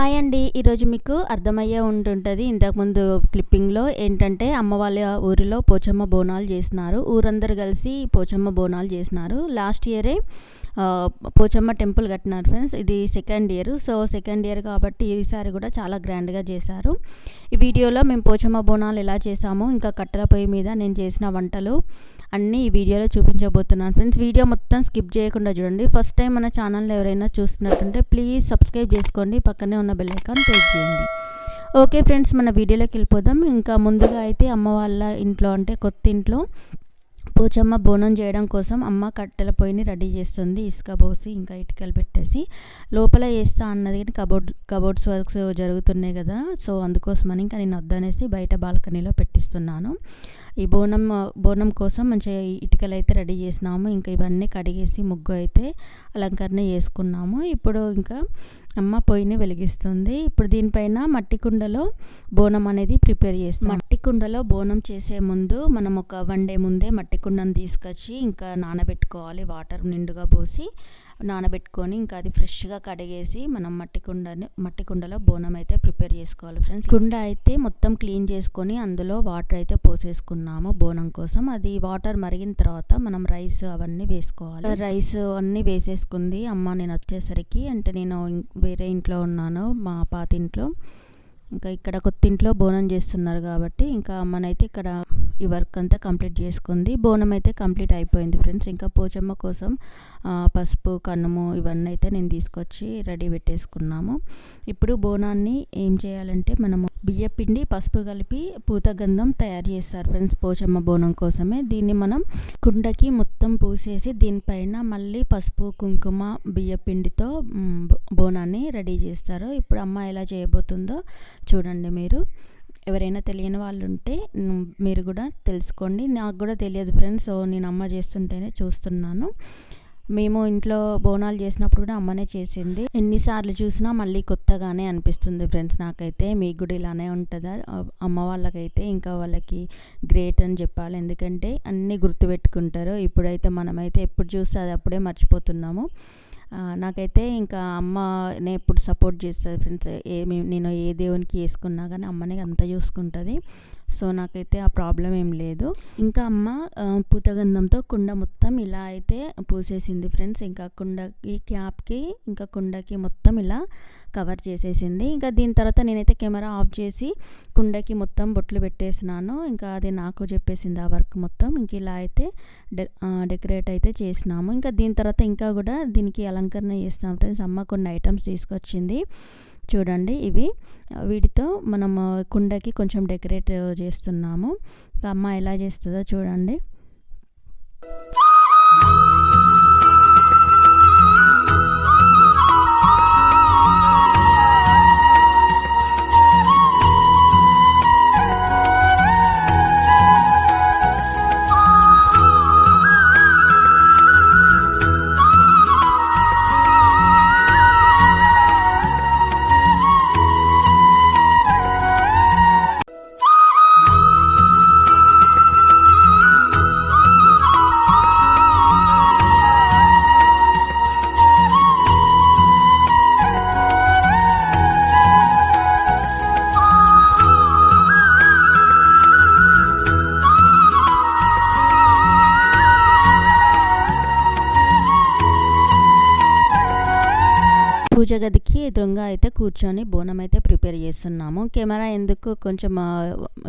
Hi అండి. ఈరోజు మీకు అర్థమయ్యే ఉంటుంటుంది. ఇంతకుముందు క్లిప్పింగ్లో ఏంటంటే అమ్మ వాళ్ళ ఊరిలో పోచమ్మ బోనాలు చేసినారు. ఊరందరూ కలిసి పోచమ్మ బోనాలు చేసినారు. లాస్ట్ ఇయరే పోచమ్మ టెంపుల్ కట్టినారు ఫ్రెండ్స్. ఇది second year. So second year కాబట్టి ఈసారి కూడా చాలా గ్రాండ్గా చేశారు. ఈ వీడియోలో మేము పోచమ్మ బోనాలు ఎలా చేసాము ఇంకా కట్టెల పొయ్యి మీద నేను చేసిన వంటలు అన్నీ ఈ వీడియోలో చూపించబోతున్నాను ఫ్రెండ్స్. వీడియో మొత్తం స్కిప్ చేయకుండా చూడండి. ఫస్ట్ టైం మన ఛానల్ ఎవరైనా చూస్తున్నట్టుంటే ప్లీజ్ సబ్స్క్రైబ్ చేసుకోండి. పక్కనే ఉన్న బెల్ ఐకాన్ ప్రెస్ చేయండి. ఓకే ఫ్రెండ్స్ మన వీడియోలోకి వెళ్ళిపోదాం. ఇంకా ముందుగా అయితే అమ్మ వాళ్ళ ఇంట్లో అంటే కొత్త ఇంట్లో పోచమ్మ బోనం చేయడం కోసం అమ్మ కట్టెల పొయ్యిని రెడీ చేస్తుంది. ఇసుక పోసి ఇంకా ఇటుకలు పెట్టేసి లోపల వేస్తా అన్నది కానీ కబోర్డ్ కబోర్డ్స్ వర్క్స్ జరుగుతున్నాయి కదా. సో అందుకోసమని ఇంకా నేను వద్దనేసి బయట బాల్కనీలో పెట్టిస్తున్నాను. ఈ బోనం బోనం కోసం మంచిగా ఇటుకలు అయితే రెడీ చేసినాము. ఇంకా ఇవన్నీ కడిగేసి ముగ్గు అయితే అలంకరణ చేసుకున్నాము. ఇప్పుడు ఇంకా అమ్మ పొయ్యిని వెలిగిస్తుంది. ఇప్పుడు దీనిపైన మట్టి కుండలో బోనం అనేది ప్రిపేర్ చేస్తాం. మట్టి కుండలో బోనం చేసే ముందు మనం ఒక వన్ డే ముందే మట్టి కుండను తీసుకొచ్చి ఇంకా నానబెట్టుకోవాలి. వాటర్ నిండుగా పోసి నానబెట్టుకొని ఇంకా అది ఫ్రెష్గా కడిగేసి మనం మట్టి కుండని మట్టి కుండలో బోనం అయితే ప్రిపేర్ చేసుకోవాలి ఫ్రెండ్స్. కుండ అయితే మొత్తం క్లీన్ చేసుకొని అందులో వాటర్ అయితే పోసేసుకున్నాము బోనం కోసం. అది వాటర్ మరిగిన తర్వాత మనం రైస్ అవన్నీ వేసుకోవాలి. రైస్ అన్నీ వేసేసుకుంది. అమ్మ నేను వచ్చేసరికి అంటే నేను ఇం- వేరే ఇంట్లో ఉన్నాను. మా పాత ఇంట్లో. ఇంకా ఇక్కడ కొత్త ఇంట్లో బోనం చేస్తున్నారు కాబట్టి ఇంకా అమ్మనైతే ఇక్కడ ఈ వర్క్ అంతా కంప్లీట్ చేసుకుంది. బోనం అయితే కంప్లీట్ అయిపోయింది ఫ్రెండ్స్. ఇంకా పోచమ్మ కోసం పసుపు కన్నము ఇవన్నీ అయితే నేను తీసుకొచ్చి రెడీ పెట్టేసుకున్నాము. ఇప్పుడు బోనాన్ని ఏం చేయాలంటే మనము బియ్య పిండి పసుపు కలిపి పూతగంధం తయారు చేస్తారు ఫ్రెండ్స్ పోచమ్మ బోనం కోసమే. దీన్ని మనం కుండకి మొత్తం పూసేసి దీనిపైన మళ్ళీ పసుపు కుంకుమ బియ్య పిండితో బోనాన్ని రెడీ చేస్తారు. ఇప్పుడు అమ్మ ఎలా చేయబోతుందో చూడండి మీరు. ఎవరైనా తెలియని వాళ్ళు ఉంటే మీరు కూడా తెలుసుకోండి. నాకు కూడా తెలియదు ఫ్రెండ్స్. సో నేను అమ్మ చేస్తుంటేనే చూస్తున్నాను. మేము ఇంట్లో బోనాలు చేసినప్పుడు కూడా అమ్మనే చేసింది. ఎన్నిసార్లు చూసినా మళ్ళీ కొత్తగానే అనిపిస్తుంది ఫ్రెండ్స్ నాకైతే. మీకు కూడా ఇలానే ఉంటుందా? అమ్మ వాళ్ళకైతే ఇంకా వాళ్ళకి గ్రేట్ అని చెప్పాలి. ఎందుకంటే అన్నీ గుర్తుపెట్టుకుంటారు. ఇప్పుడైతే మనమైతే ఎప్పుడు చూస్తే అది అప్పుడే మర్చిపోతున్నాము. నాకైతే ఇంకా అమ్మనే ఎప్పుడు సపోర్ట్ చేస్తుంది ఫ్రెండ్స్. ఏమి నేను ఏ దేవునికి వేసుకున్నా కానీ అమ్మనే అంతా చూసుకుంటుంది. సో నాకైతే ఆ ప్రాబ్లం ఏం లేదు. ఇంకా అమ్మ పూతగంధంతో కుండ మొత్తం ఇలా అయితే పూసేసింది ఫ్రెండ్స్. ఇంకా కుండకి క్యాప్కి ఇంకా కుండకి మొత్తం ఇలా కవర్ చేసేసింది. ఇంకా దీని తర్వాత నేనైతే కెమెరా ఆఫ్ చేసి కుండకి మొత్తం బొట్లు పెట్టేసినాను. ఇంకా అది నాకు చెప్పేసింది ఆ వర్క్ మొత్తం. ఇంక ఇలా అయితే డె డెకరేట్ అయితే చేసినాము. ఇంకా దీని తర్వాత ఇంకా కూడా దీనికి అలంకరణ చేస్తాం ఫ్రెండ్స్. అమ్మ కొన్ని ఐటమ్స్ తీసుకొచ్చింది. చూడండి ఇవి. వీటితో మనం కుండకి కొంచెం డెకరేట్ చేస్తున్నాము. ఇంకా అమ్మ ఎలా చేస్తుందో చూడండి. పూజ గదికి ఎదురుగా అయితే కూర్చొని బోనం అయితే ప్రిపేర్ చేస్తున్నాము. కెమెరా ఎందుకు కొంచెం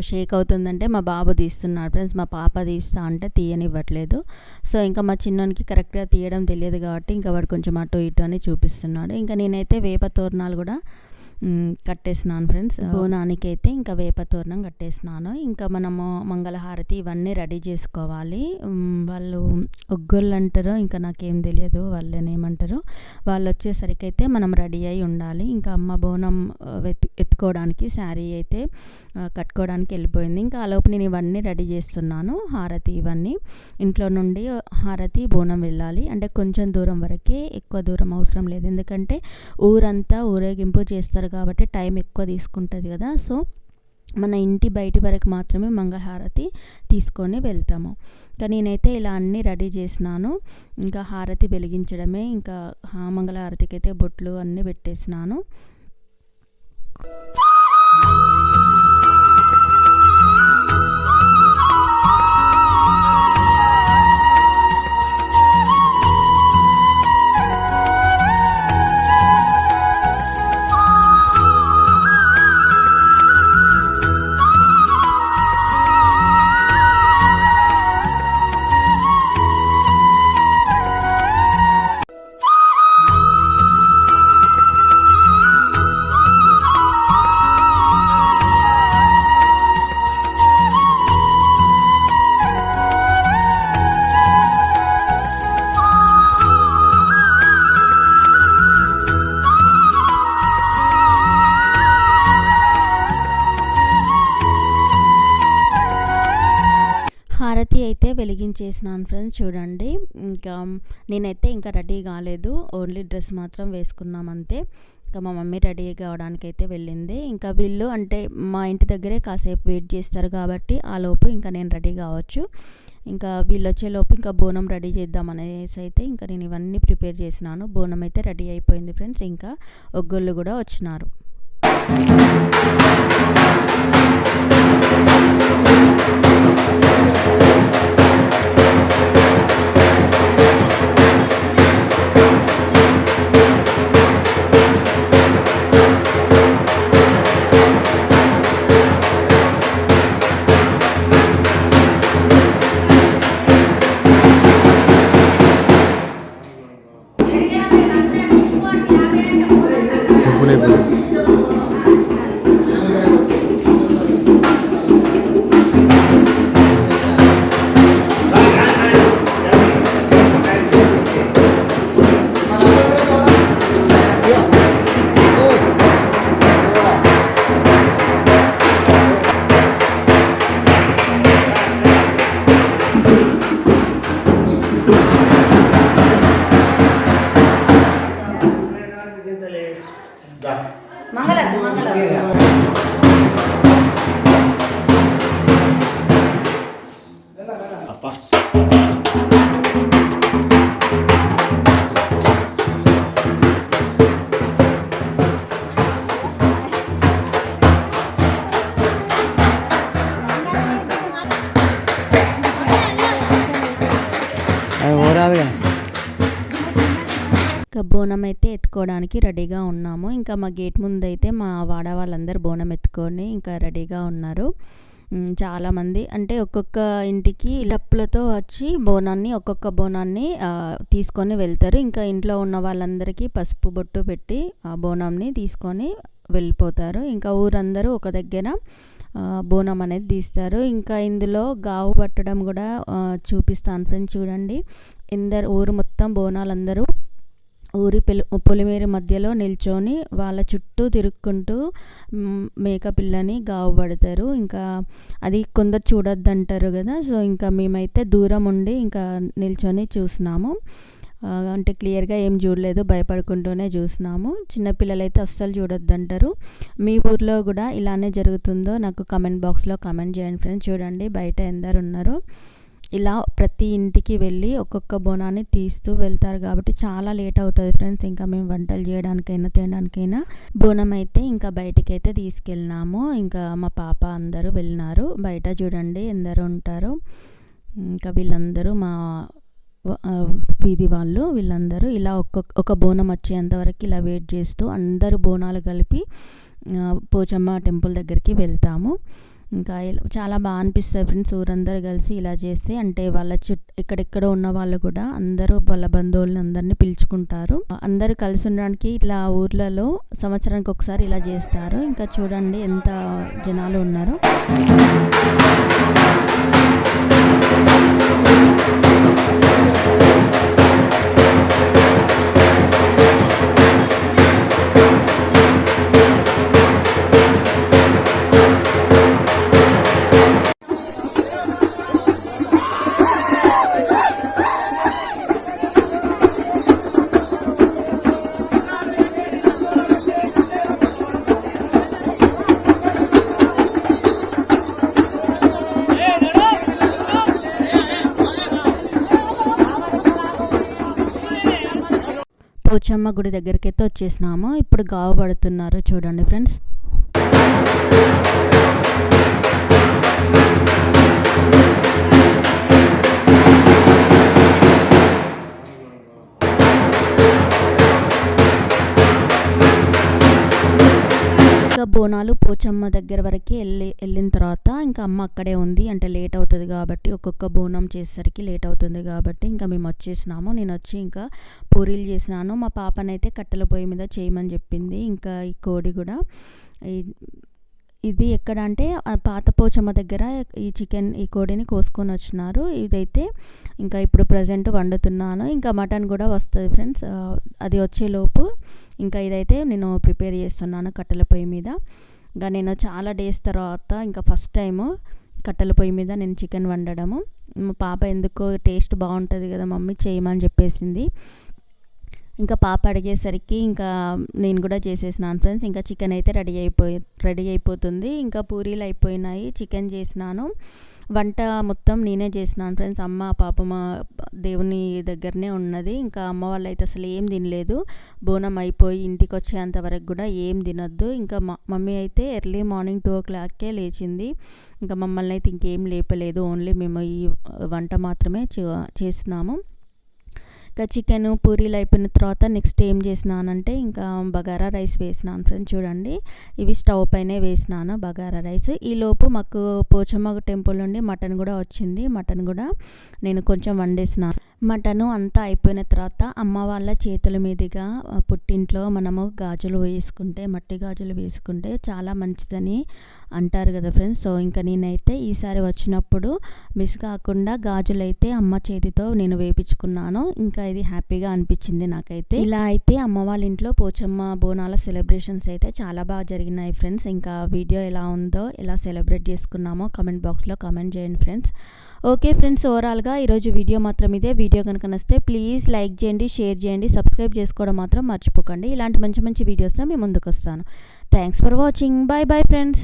షేక్ అవుతుందంటే మా బాబు తీస్తున్నాడు ఫ్రెండ్స్. మా పాప తీస్తా అంటే తీయనివ్వట్లేదు. సో ఇంకా మా చిన్నోనికి కరెక్ట్గా తీయడం తెలియదు కాబట్టి ఇంకా వాడు కొంచెం అటు ఇటు అని చూపిస్తున్నాడు. ఇంకా నేనైతే వేప తోరణాలు కూడా కట్టేసినాను ఫ్రెండ్స్. బోనానికి అయితే ఇంకా వేప తోరణం కట్టేసినాను. ఇంకా మనము మంగళహారతి ఇవన్నీ రెడీ చేసుకోవాలి. వాళ్ళు ఒగ్గొళ్ళు అంటారో ఇంకా నాకేం తెలియదు వాళ్ళని ఏమంటారో. వాళ్ళు వచ్చేసరికి అయితే మనం రెడీ అయి ఉండాలి. ఇంకా అమ్మ బోనం వెత్ ఎత్తుకోవడానికి శారీ అయితే కట్టుకోవడానికి వెళ్ళిపోయింది. ఇంకా ఆలోపు నేను ఇవన్నీ రెడీ చేస్తున్నాను హారతి ఇవన్నీ. ఇంట్లో నుండి హారతి బోనం వెళ్ళాలి. అంటే కొంచెం దూరం వరకే ఎక్కువ దూరం అవసరం లేదు. ఎందుకంటే ఊరంతా ఊరేగింపు చేస్తారు కాబట్టి టైం ఎక్కువ తీసుకుంటుంది కదా. సో మన ఇంటి బయటి వరకు మాత్రమే మంగళహారతి తీసుకొని వెళ్తాము. ఇంకా నేనైతే ఇలా అన్నీ రెడీ చేసినాను. ఇంకా హారతి వెలిగించడమే ఇంకా మంగళహారతికి అయితే బొట్లు అన్నీ పెట్టేసినాను. వెలిగించేసినాను ఫ్రెండ్స్ చూడండి. ఇంకా నేనైతే ఇంకా రెడీ కాలేదు. ఓన్లీ డ్రెస్ మాత్రం వేసుకున్నాం అంతే. ఇంకా మా మమ్మీ రెడీ కావడానికి అయితే వెళ్ళింది. ఇంకా వీళ్ళు అంటే మా ఇంటి దగ్గరే కాసేపు వెయిట్ చేస్తారు కాబట్టి ఆ లోపు ఇంకా నేను రెడీ కావచ్చు. ఇంకా వీళ్ళు వచ్చేలోపు ఇంకా బోనం రెడీ చేద్దాం అనేసి అయితే ఇంకా నేను ఇవన్నీ ప్రిపేర్ చేసినాను. బోనం అయితే రెడీ అయిపోయింది ఫ్రెండ్స్. ఇంకా ఒగ్గొళ్ళు కూడా వచ్చినారు. చెప్పులేదు ఇంకా బోనం అయితే ఎత్తుకోవడానికి రెడీగా ఉన్నాము. ఇంకా మా గేట్ ముందు అయితే మా వాడ వాళ్ళందరూ బోనం ఎత్తుకొని ఇంకా రెడీగా ఉన్నారు. చాలామంది అంటే ఒక్కొక్క ఇంటికి డప్పులతో వచ్చి బోనాన్ని ఒక్కొక్క బోనాన్ని తీసుకొని వెళ్తారు. ఇంకా ఇంట్లో ఉన్న వాళ్ళందరికీ పసుపు బొట్టు పెట్టి ఆ బోనాన్ని తీసుకొని వెళ్ళిపోతారు. ఇంకా ఊరందరూ ఒక దగ్గర బోనం అనేది తీస్తారు. ఇంకా ఇందులో గావు పట్టడం కూడా చూపిస్తాను. ఫ్రెండ్స్ చూడండి. ఇందరు ఊరు మొత్తం బోనాలందరూ ఊరి పెలు పొలిమేర మధ్యలో నిల్చొని వాళ్ళ చుట్టూ తిరుక్కుంటూ మేక పిల్లని గావు పడతారు. ఇంకా అది కొందరు చూడొద్దంటారు కదా. సో ఇంకా మేమైతే దూరం ఉండి ఇంకా నిల్చొని చూసినాము. అంటే క్లియర్గా ఏం చూడలేదు భయపడుకుంటూనే చూసినాము. చిన్నపిల్లలైతే అస్సలు చూడొద్దంటారు. మీ ఊర్లో కూడా ఇలానే జరుగుతుందో నాకు కమెంట్ బాక్స్లో కమెంట్ చేయండి ఫ్రెండ్స్. చూడండి బయట ఎందరు ఉన్నారు. ఇలా ప్రతి ఇంటికి వెళ్ళి ఒక్కొక్క బోనాన్ని తీస్తూ వెళ్తారు కాబట్టి చాలా లేట్ అవుతుంది ఫ్రెండ్స్. ఇంకా మేము వంటలు చేయడానికైనా తినడానికైనా బోనం అయితే ఇంకా బయటికి అయితే తీసుకెళ్ళినాము. ఇంకా మా పాప అందరూ వెళ్ళినారు. బయట చూడండి ఎందరు ఉంటారు. ఇంకా వీళ్ళందరూ మా వీధి వాళ్ళు వీళ్ళందరూ ఇలా ఒక్కొక్క ఒక బోనం వచ్చేంత వరకు ఇలా వెయిట్ చేస్తూ అందరూ బోనాలు కలిపి పోచమ్మ టెంపుల్ దగ్గరికి వెళ్తాము. ఇంకా చాలా బాగా అనిపిస్తుంది ఫ్రెండ్స్ ఊరందరూ కలిసి ఇలా చేస్తే. అంటే వాళ్ళ చుట్టూ ఎక్కడెక్కడ ఉన్న వాళ్ళు కూడా అందరూ వాళ్ళ బంధువులను అందరినీ పిలుచుకుంటారు. అందరూ కలిసి ఉండడానికి ఇట్లా ఊర్లలో సంవత్సరానికి ఒకసారి ఇలా చేస్తారు. ఇంకా చూడండి ఎంత జనాలు ఉన్నారు. Thank you. పోచమ్మ గుడి దగ్గరికి అయితే వచ్చేసినాము. ఇప్పుడు గావ పడుతున్నారు చూడండి ఫ్రెండ్స్. బోనాలు పోచమ్మ దగ్గర వరకు వెళ్ళి వెళ్ళిన తర్వాత ఇంకా అమ్మ అక్కడే ఉంది. అంటే లేట్ అవుతుంది కాబట్టి ఒక్కొక్క బోనం చేసేసరికి లేట్ అవుతుంది కాబట్టి ఇంకా మేము వచ్చేసినాము. నేను వచ్చి ఇంకా పూరీలు చేసినాను. మా పాపనైతే కట్టెల పొయ్యి మీద చేయమని చెప్పింది. ఇంకా ఈ కోడి కూడా ఈ- ఇది ఎక్కడ అంటే పాత పోచమ్మ దగ్గర ఈ చికెన్ ఈ కోడిని కోసుకొని వచ్చినారు. ఇదైతే ఇంకా ఇప్పుడు ప్రజెంట్ వండుతున్నాను. ఇంకా మటన్ కూడా వస్తుంది ఫ్రెండ్స్. అది వచ్చేలోపు ఇంకా ఇదైతే నేను ప్రిపేర్ చేస్తున్నాను కట్టెల పొయ్యి మీద. ఇంకా నేను చాలా డేస్ తర్వాత ఇంకా ఫస్ట్ టైము కట్టెల పొయ్యి మీద నేను చికెన్ వండడము. మా పాప ఎందుకో టేస్ట్ బాగుంటుంది కదా మమ్మీ చేయమని చెప్పేసింది. ఇంకా పాప అడిగేసరికి ఇంకా నేను కూడా చేసేసినాను ఫ్రెండ్స్. ఇంకా చికెన్ అయితే రెడీ అయిపోయి రెడీ అయిపోతుంది. ఇంకా పూరీలు అయిపోయినాయి. చికెన్ చేసినాను. వంట మొత్తం నేనే చేసినాను ఫ్రెండ్స్. అమ్మ పాప మా దేవుని దగ్గరనే ఉన్నది. ఇంకా అమ్మ వాళ్ళు అయితే అసలు ఏం తినలేదు. బోనం అయిపోయి ఇంటికి వచ్చేంత వరకు కూడా ఏం తినొద్దు. ఇంకా మా మమ్మీ అయితే ఎర్లీ మార్నింగ్ టూ ఓ క్లాక్కే లేచింది. ఇంకా మమ్మల్ని అయితే ఇంకేం లేపలేదు. ఓన్లీ మేము ఈ వంట మాత్రమే చే- చేసినాము. ఇంకా చికెన్ పూరీలు అయిపోయిన తర్వాత నెక్స్ట్ ఏం చేసినానంటే ఇంకా బగారా రైస్ వేసినాను ఫ్రెండ్స్ చూడండి. ఇవి స్టవ్ పైనే వేసినాను బగారా రైస్. ఈలోపు మాకు పోచమ్మ టెంపుల్ నుండి మటన్ కూడా వచ్చింది. మటన్ కూడా నేను కొంచెం వండేసినాను మటను అంతా అయిపోయిన తర్వాత అమ్మ వాళ్ళ చేతుల మీదుగా పుట్టింట్లో మనము గాజులు వేసుకుంటే మట్టి గాజులు వేసుకుంటే చాలా మంచిదని అంటారు కదా ఫ్రెండ్స్ సో ఇంకా నేనైతే ఈసారి వచ్చినప్పుడు మిస్ కాకుండా గాజులు అయితే అమ్మ చేతితో నేను వేపించుకున్నాను. ఇంకా ఇది హ్యాపీగా అనిపించింది నాకైతే. ఇలా అయితే అమ్మ వాళ్ళ ఇంట్లో పోచమ్మ బోనాల సెలబ్రేషన్స్ అయితే చాలా బాగా జరిగినాయి ఫ్రెండ్స్ ఇంకా వీడియో ఎలా ఉందో ఎలా సెలబ్రేట్ చేసుకున్నామో కమెంట్ బాక్స్లో కమెంట్ చేయండి ఫ్రెండ్స్ ఓకే ఫ్రెండ్స్ ఓవరాల్గా ఈరోజు వీడియో మాత్రం ఇదే. వీడియో కనుక నచ్చితే ప్లీజ్ లైక్ చేయండి షేర్ చేయండి సబ్స్క్రైబ్ చేసుకోవడం మాత్రం మర్చిపోకండి. ఇలాంటి మంచి మంచి వీడియోస్తో మేము ముందుకు వస్తాను thanks for watching bye bye friends